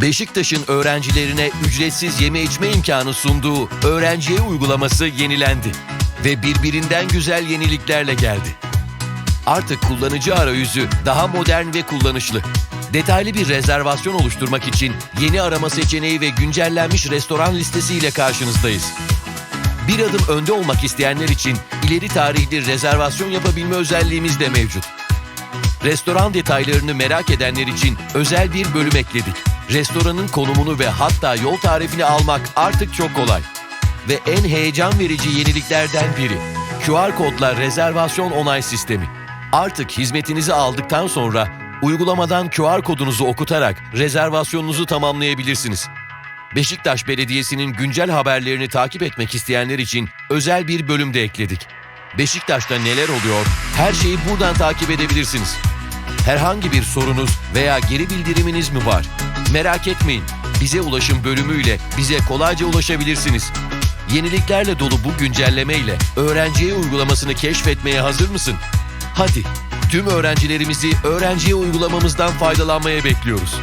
Beşiktaş'ın öğrencilerine ücretsiz yeme içme imkanı sunduğu öğrenciye uygulaması yenilendi ve birbirinden güzel yeniliklerle geldi. Artık kullanıcı arayüzü daha modern ve kullanışlı. Detaylı bir rezervasyon oluşturmak için yeni arama seçeneği ve güncellenmiş restoran listesiyle karşınızdayız. Bir adım önde olmak isteyenler için ileri tarihli rezervasyon yapabilme özelliğimiz de mevcut. Restoran detaylarını merak edenler için özel bir bölüm ekledik. Restoranın konumunu ve hatta yol tarifini almak artık çok kolay. Ve en heyecan verici yeniliklerden biri. QR kodla rezervasyon onay sistemi. Artık hizmetinizi aldıktan sonra uygulamadan QR kodunuzu okutarak rezervasyonunuzu tamamlayabilirsiniz. Beşiktaş Belediyesi'nin güncel haberlerini takip etmek isteyenler için özel bir bölüm de ekledik. Beşiktaş'ta neler oluyor? Her şeyi buradan takip edebilirsiniz. Herhangi bir sorunuz veya geri bildiriminiz mi var? Merak etmeyin. Bize ulaşım bölümüyle bize kolayca ulaşabilirsiniz. Yeniliklerle dolu bu güncelleme ile öğrenciye uygulamasını keşfetmeye hazır mısın? Hadi tüm öğrencilerimizi öğrenciye uygulamamızdan faydalanmaya bekliyoruz.